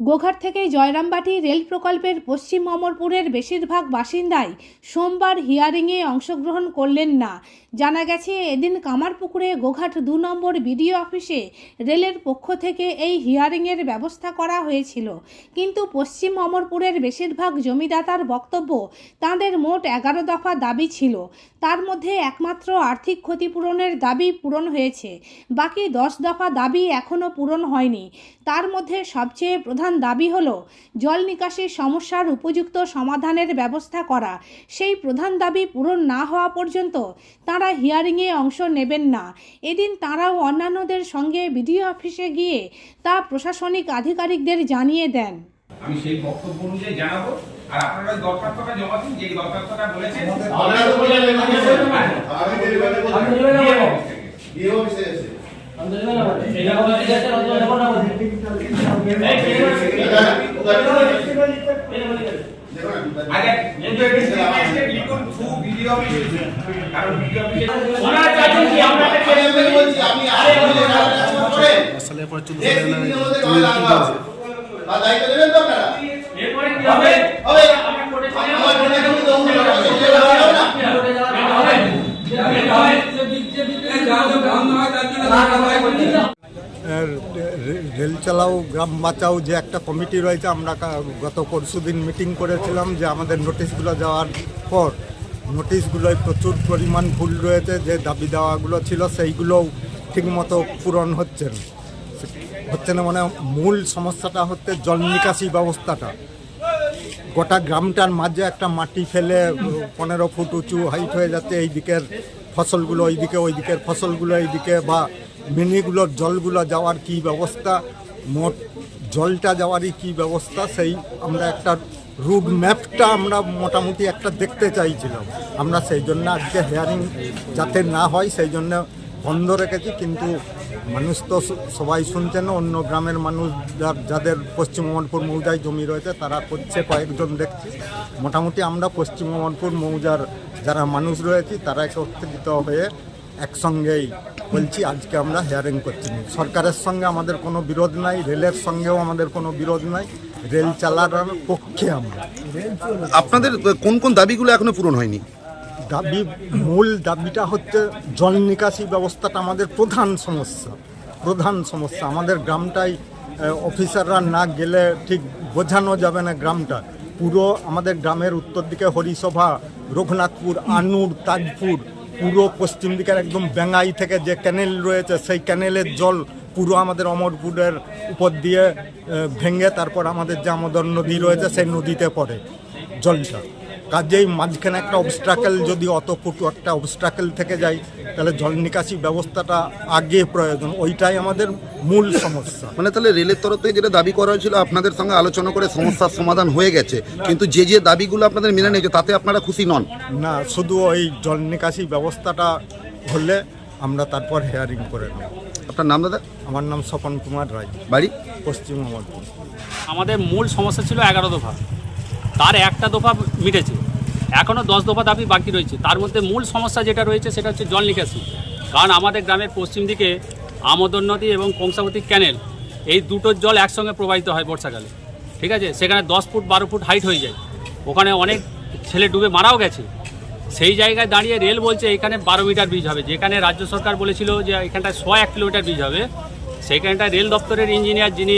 গোঘাট থেকে জয়রামবাটি রেল প্রকল্পের পশ্চিম অমরপুরের বেশিরভাগ বাসিন্দাই সোমবার হিয়ারিংয়ে অংশগ্রহণ করলেন না। জানা গেছে, এদিন কামারপুকুরে গোঘাট দু নম্বর বিডিও অফিসে রেলের পক্ষ থেকে এই হিয়ারিংয়ের ব্যবস্থা করা হয়েছিল। কিন্তু পশ্চিম অমরপুরের বেশিরভাগ জমিদাতার বক্তব্য তাঁদের মোট এগারো দফা দাবি ছিল। তার মধ্যে একমাত্র আর্থিক ক্ষতিপূরণের দাবি পূরণ হয়েছে। বাকি দশ দফা দাবি এখনও পূরণ হয়নি। তার মধ্যে সবচেয়ে প্রধান দাবি হলো জল নিকাশির সমস্যার উপযুক্ত সমাধানের ব্যবস্থা করা সেই প্রধান দাবি পূরণ না হওয়া পর্যন্ত তাঁরা হিয়ারিংয়ে অংশ নেবেন না এদিন তাঁরাও অন্যান্যদের সঙ্গে বিডিও অফিসে গিয়ে তা প্রশাসনিক আধিকারিকদের জানিয়ে দেন আমি সেই বক্তব্য অনুযায়ী জানাব আর আপনারা ওই দরখাস্তটা জমা দিন যে দরখাস্তটা বলেছেন আমরা তো বলে আমি। হ্যাঁ। আমি ডেলিভারি দিয়ে করব। অফিস থেকে। বিয়ে অফিসে এসে। এটা বলা ঠিক আছে, অত যাব না বলছি। এই, কে বলছে? ওখানে- ওখানে- এই বলি করে। দেখো না, আগে কিন্তু একটু লিখে লিখুন থ্রু ভিডিও অফিস কারণ ভিডিও অফিসে ওনারা চাইছেন কি আমরা একটা আমি আপনাকে বলছি, আপনি আরে, আপনি যে কাজটা করেন, সালে পরে। তার দায়িত্ব নেবেন তো আপনারা? এরপরে কি হবে? হবে। আমরা কোর্টে চলে আমার যাব। মনে করি তো অন্য কারও সঙ্গে যেতে হবে না। কোর্টে যাওয়া হবে। যেতে হবে। আর রে- রেল চালাও, গ্রাম বাঁচাও যে একটা কমিটি রয়েছে, আমরা গত পরশুদিন মিটিং করেছিলাম যে আমাদের নোটিশগুলো যাওয়ার পর, নোটিশগুলোয় প্রচুর পরিমাণ ভুল রয়েছে, যে দাবি দেওয়াগুলো ছিল সেইগুলোও ঠিকমতো পূরণ হচ্ছে না। হচ্ছে না মানে মূল সমস্যাটা হচ্ছে জল নিকাশি ব্যবস্থাটা। গোটা গ্রামটার মাঝে একটা মাটি ফেলে, পনেরো ফুট উঁচু হাইট হয়ে যাচ্ছে, এই দিকের ফসলগুলো ওইদিকে ওই দিকের ফসলগুলো এইদিকে বা মিনিগুলোর জলগুলো যাওয়ার কি ব্যবস্থা? মোট জলটা যাওয়ারই কি ব্যবস্থা, সেই আমরা একটা রুট ম্যাপটা আমরা মোটামুটি একটা দেখতে চাইছিলাম। আমরা সেই জন্য আজকে হেয়ারিং যাতে না হয়, সেই জন্য বন্ধ রেখেছি, কিন্তু মানুষ তো সবাই শুনছেন, অন্য গ্রামের মানুষ যাদের পশ্চিম মোহাম্মদপুর মৌজায় জমি রয়েছে, তারা করছে কয়েকজন দেখছি। মোটামুটি আমরা পশ্চিম মোহাম্মদপুর মৌজার যারা মানুষ রয়েছি তারা একত্রিত হয়ে একসঙ্গেই বলছি আজকে আমরা হেয়ারিং করছি। সরকারের সঙ্গে আমাদের কোনো বিরোধ নাই রেলের সঙ্গেও আমাদের কোনো বিরোধ নাই রেল চালানোর পক্ষে আমরা। আপনাদের কোন কোন দাবিগুলো এখনও পূরণ হয়নি? দাবি মূল দাবিটা হচ্ছে জল নিকাশি ব্যবস্থাটা আমাদের প্রধান সমস্যা প্রধান সমস্যা। আমাদের গ্রামটাই অফিসাররা না গেলে ঠিক বোঝানো যাবে না গ্রামটা। পুরো আমাদের গ্রামের উত্তর দিকে হরিসভা রঘুনাথপুর আনুর তাজপুর পুরো পশ্চিম দিকের একদম বেঙ্গাই থেকে যে ক্যানেল রয়েছে, সেই ক্যানেলের জল পুরো আমাদের অমরপুরের উপর দিয়ে ভেঙে তারপর আমাদের যে আমাদের নদী রয়েছে, সেই নদীতে পড়ে জলটা। কাজেই মাঝখানে একটা অবস্ট্রাকেল যদি অত ফুট একটা অবস্ট্রাকেল থেকে যায় তাহলে জল নিকাশি ব্যবস্থাটা আগে প্রয়োজন ওইটাই আমাদের মূল সমস্যা। মানে তাহলে রেলের তরফ থেকে যেটা দাবি করা হয়েছিল আপনাদের সঙ্গে আলোচনা করে সমস্যার সমাধান হয়ে গেছে। কিন্তু যে যে দাবিগুলো আপনাদের মেনে নিয়েছে তাতে আপনারা খুশি নন? না শুধু ওই জল নিকাশি ব্যবস্থাটা হলে আমরা তারপর হেয়ারিং করে নেব। আপনার নাম দাদা? আমার নাম স্বপন কুমার রায়। বাড়ি? পশ্চিম আমাদের মূল সমস্যা ছিল এগারো দফা। তার একটা দফা মিটেছে। এখনও দশ দফা দাবি বাকি রয়েছে। তার মধ্যে মূল সমস্যা যেটা রয়েছে, সেটা হচ্ছে জল নিকাশি। কারণ আমাদের গ্রামের পশ্চিম দিকে আমোদর নদী এবং কংসাবতী ক্যানেল এই দুটোর জল একসঙ্গে প্রবাহিত হয় বর্ষাকালে। ঠিক আছে? সেখানে দশ ফুট, বারো ফুট হাইট হয়ে যায়। ওখানে অনেক ছেলে ডুবে মারাও গেছে। সেই জায়গায় দাঁড়িয়ে রেল বলছে, এখানে বারো মিটার ব্রিজ হবে। যেখানে রাজ্য সরকার বলেছিল যে, এখানটায় ছ এক কিলোমিটার ব্রিজ হবে। সেইখানটায় রেল দপ্তরের ইঞ্জিনিয়ার যিনি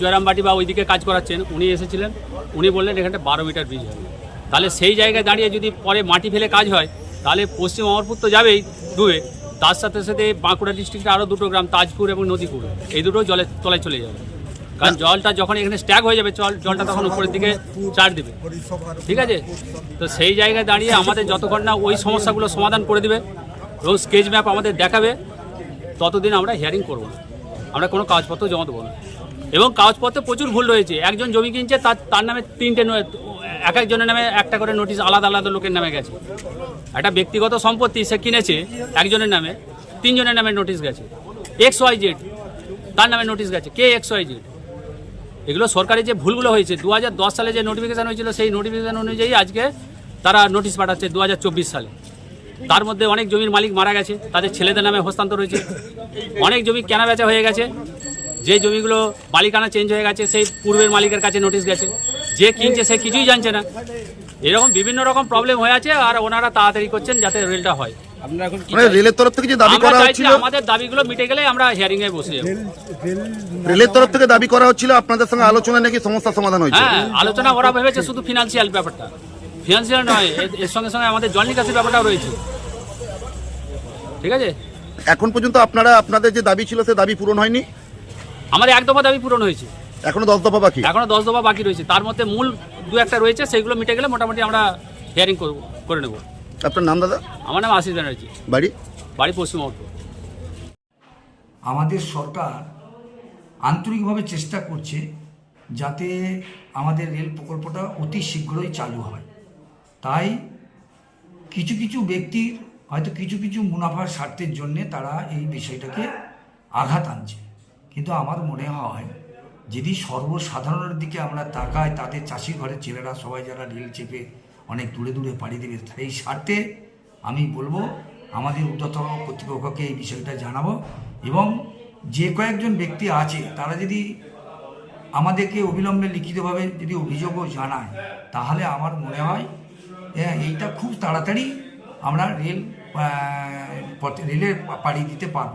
জয়রামবাটি বা ওইদিকে কাজ করাচ্ছেন, উনি এসেছিলেন। উনি বললেন এখানটা বারো মিটার ব্রিজ হবে। তাহলে সেই জায়গায় দাঁড়িয়ে যদি পরে মাটি ফেলে কাজ হয়, তাহলে পশ্চিম অমরপুর তো যাবেই ডুবে তার সাথে সাথে বাঁকুড়া ডিস্ট্রিক্টে আরও দুটো গ্রাম, তাজপুর এবং নদীপুর। এই দুটো জলের তলায় চলে যাবে। কারণ জলটা যখন এখানে স্ট্যাগ হয়ে যাবে জল জলটা তখন উপরের দিকে চার দেবে। ঠিক আছে? তো সেই জায়গায় দাঁড়িয়ে আমাদের যতক্ষণ না ওই সমস্যাগুলো সমাধান করে দেবে এবং স্কেচ ম্যাপ আমাদের দেখাবে, ততদিন আমরা হিয়ারিং করব না। আমরা কোনো কাগজপত্র জমা দেবো না। এবং কাগজপত্রে প্রচুর ভুল রয়েছে। একজন জমি কিনছে, তার তার নামে তিনটে এক একজনের নামে একটা করে নোটিশ আলাদা আলাদা লোকের নামে গেছে। একটা ব্যক্তিগত সম্পত্তি সে কিনেছে একজনের নামে, তিনজনের নামে নোটিশ গেছে। এক্স ওয়াই জেড তার নামে নোটিশ গেছে। কে এক্স ওয়াই জেড এগুলো সরকারি যে ভুলগুলো হয়েছে দু হাজার দশ সালে যে নোটিফিকেশান হয়েছিল, সেই নোটিফিকেশান অনুযায়ী আজকে তারা নোটিশ পাঠাচ্ছে দু হাজার চব্বিশ সালে। তার মধ্যে অনেক জমির মালিক মারা গেছে, তাদের ছেলেদের নামে হস্তান্তর হয়েছে। অনেক জমি কেনা বেচা হয়ে গেছে। যে জমিগুলো মালিকানা চেঞ্জ হয়ে গেছে, সেই পূর্বের মালিকের কাছে নোটিশ গেছে। যে কিনছে সে কিছুই জানছে না। এরকম বিভিন্ন রকম প্রবলেম হয়ে আছে আর ওনারা তাড়াতাড়ি করছেন যাতে রেলটা হয়। মানে রেলের তরফ থেকে যে দাবি করা হচ্ছিল আমাদের দাবিগুলো মিটে গেলে আমরা হিয়ারিং এ বসে যাব। রেলের তরফ থেকে দাবি করা হচ্ছিল আপনাদের সঙ্গে আলোচনা নাকি সমস্যার সমাধান হয়েছে? হ্যাঁ আলোচনা ওরা ভেবেছে শুধু ফিনান্সিয়াল ব্যাপারটা। ফিনান্সিয়াল নয় এর- এর সঙ্গে সঙ্গে আমাদের জল নিকাশির ব্যাপারটাও রয়েছে। ঠিক আছে? এখন পর্যন্ত আপনারা আপনাদের যে দাবি ছিল সে দাবি পূরণ হয়নি? আমাদের একদম দাবি পূরণ হয়েছে। এখনও দশ দফা বাকি? এখনও দশ দফা বাকি রয়েছে। তার মধ্যে মূল দু একটা রয়েছে সেগুলো মিটে গেলে মোটামুটি আমরা হিয়ারিং করে নেব। আপনার নাম দাদা? আমার নাম আশিস ব্যানার্জি। বাড়ি? বাড়ি পশ্চিমবঙ্গ আমাদের সরকার আন্তরিকভাবে চেষ্টা করছে যাতে আমাদের রেল প্রকল্পটা অতি শীঘ্রই চালু হয়। তাই কিছু কিছু ব্যক্তির হয়তো কিছু কিছু মুনাফার স্বার্থের জন্যে তারা এই বিষয়টাকে আঘাত আনছে। কিন্তু আমার মনে হয় যদি সর্বসাধারণের দিকে আমরা তাকাই তাদের চাষি ঘরের ছেলেরা সবাই যারা রেল চেপে অনেক দূরে দূরে পাড়ি দেবে। সেই স্বার্থে আমি বলব আমাদের ঊর্ধ্বতন কর্তৃপক্ষকে এই বিষয়টা জানাব এবং যে কয়েকজন ব্যক্তি আছে তারা যদি আমাদেরকে অবিলম্বে লিখিতভাবে যদি অভিযোগও জানায় তাহলে আমার মনে হয় হ্যাঁ, এইটা খুব তাড়াতাড়ি আমরা রেল রেলের পাড়ি দিতে পারব।